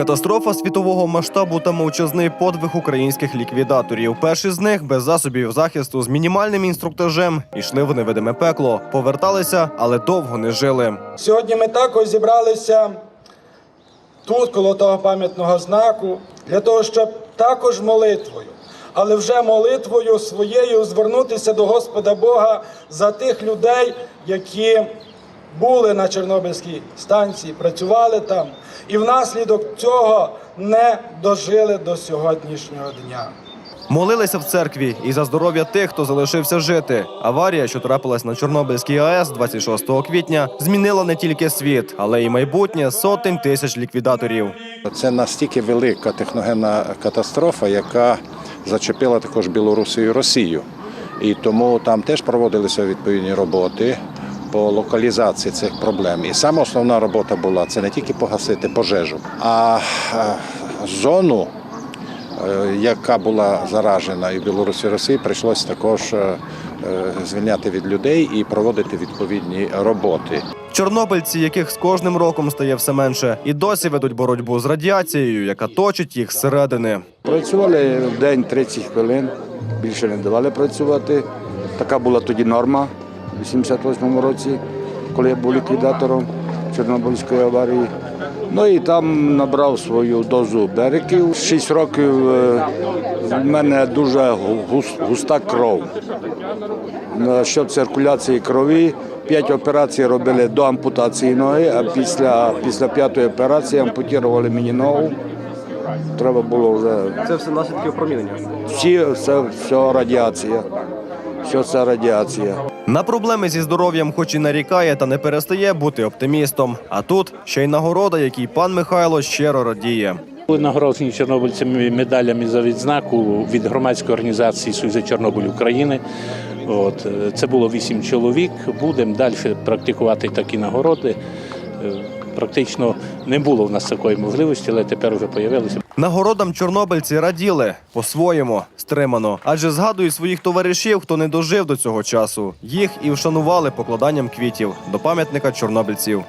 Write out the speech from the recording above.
Катастрофа світового масштабу та мовчазний подвиг українських ліквідаторів. Перші з них без засобів захисту з мінімальним інструктажем йшли в невидиме пекло, поверталися, але довго не жили. Сьогодні ми також зібралися тут, коло того пам'ятного знаку, для того, щоб також молитвою, але вже молитвою своєю звернутися до Господа Бога за тих людей, які були на Чорнобильській станції, працювали там і внаслідок цього не дожили до сьогоднішнього дня. Молилися в церкві і за здоров'я тих, хто залишився жити. Аварія, що трапилась на Чорнобильській АЕС 26 квітня, змінила не тільки світ, але й майбутнє сотень тисяч ліквідаторів. Це настільки велика техногенна катастрофа, яка зачепила також Білорусію і Росію. І тому там теж проводилися відповідні роботи по локалізації цих проблем. І саме основна робота була це не тільки погасити пожежу, а е, зону, е, яка була заражена і в Білорусі і Росії, прийшлося також е, звільняти від людей і проводити відповідні роботи. Чорнобильці, яких з кожним роком стає все менше, і досі ведуть боротьбу з радіацією, яка точить їх зсередини. Працювали в день 30 хвилин, більше не давали працювати. Така була тоді норма у 88-му році, коли я був ліквідатором Чорнобильської аварії. Ну і там набрав свою дозу береків. Шість років е, в мене дуже густа кров. Що циркуляції крові. П'ять операцій робили до ампутації ноги, а після, після п'ятої операції ампутували мені ногу. Треба було вже Це все наслідки опромінення. всі, все, все радіація. Все це радіація. На проблеми зі здоров'ям, хоч і нарікає, та не перестає бути оптимістом. А тут ще й нагорода, якій пан Михайло щиро радіє. Були нагороджені чорнобильцями медалями за відзнаку від громадської організації Союзу Чорнобиль України. От е, це було вісім чоловік. Будемо далі практикувати такі нагороди. Практично не було в нас такої можливості, але тепер вже з'явилося. Нагородам чорнобильці раділи по-своєму стримано, адже згадують своїх товаришів, хто не дожив до цього часу. Їх і вшанували покладанням квітів до пам'ятника чорнобильців.